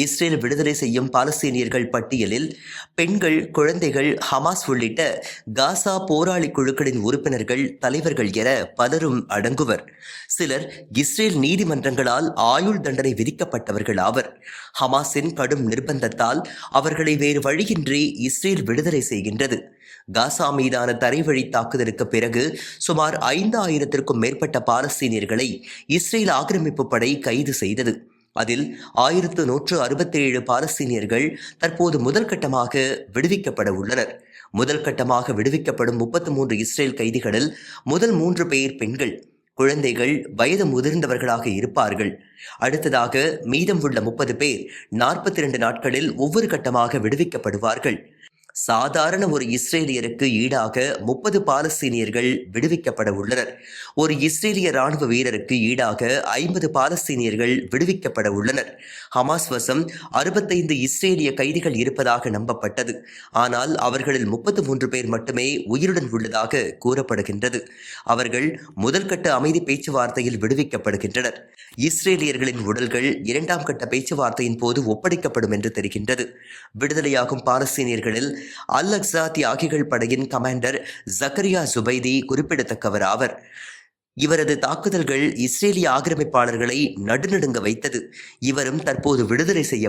Israel விடுதலை செய்யும் பாலஸ்தீனியர்கள் பட்டியலில் பெண்கள் குழந்தைகள் ஹமாஸ் உள்ளிட்ட காசா போராளி குழுக்களின் உறுப்பினர்கள் தலைவர்கள் என பலரும் அடங்குவர். சிலர் இஸ்ரேல் நீதிமன்றங்களால் ஆயுள் தண்டனை விதிக்கப்பட்டவர்கள் ஆவர். ஹமாஸின் கடும் நிர்பந்தத்தால் அவர்களை வேறு வழியின்றி இஸ்ரேல் விடுதலை செய்கின்றது. காசா மீதான தரைவழி தாக்குதலுக்கு பிறகு சுமார் ஐந்து ஆயிரத்திற்கும் மேற்பட்ட பாலஸ்தீனியர்களை இஸ்ரேல் ஆக்கிரமிப்பு படை கைது செய்தது. அதில் ஆயிரத்து நூற்று அறுபத்தேழு பாலஸ்தீனியர்கள் தற்போது முதல் கட்டமாக விடுவிக்கப்பட உள்ளனர். முதல் கட்டமாக விடுவிக்கப்படும் முப்பத்து மூன்று இஸ்ரேல் கைதிகளில் முதல் மூன்று பேர் பெண்கள். குழந்தைகள் வயது முதிர்ந்தவர்களாக இருப்பார்கள். அடுத்ததாக மீதம் உள்ள முப்பது பேர் நாற்பத்தி இரண்டு நாட்களில் ஒவ்வொரு கட்டமாக விடுவிக்கப்படுவார்கள். சாதாரண ஒரு இஸ்ரேலியருக்கு ஈடாக முப்பது பாலஸ்தீனியர்கள் விடுவிக்கப்பட உள்ளனர். ஒரு இஸ்ரேலிய ராணுவ வீரருக்கு ஈடாக ஐம்பது பாலஸ்தீனியர்கள் விடுவிக்கப்பட உள்ளனர். ஹமாஸ் வசம் அறுபத்தைந்து இஸ்ரேலிய கைதிகள் இருப்பதாக நம்பப்பட்டது. ஆனால் அவர்களில் முப்பத்து மூன்று பேர் மட்டுமே உயிருடன் உள்ளதாக கூறப்படுகின்றது. அவர்கள் முதல்கட்ட அமைதி பேச்சுவார்த்தையில் விடுவிக்கப்படுகின்றனர். இஸ்ரேலியர்களின் உடல்கள் இரண்டாம் கட்ட பேச்சுவார்த்தையின் போது ஒப்படைக்கப்படும் என்று தெரிகின்றது. விடுதலையாகும் பாலஸ்தீனியர்களில் அல் அக்ஸா தியாகிகள் படையின் கமாண்டர் ஜக்கரியா சுபைதி குறிப்பிடத்தக்கவர் ஆவர். இவரது தாக்குதல்கள் இஸ்ரேலிய ஆக்கிரமிப்பாளர்களை நடுநடுங்க வைத்தது. இவரும் தற்போது விடுதலை செய்ய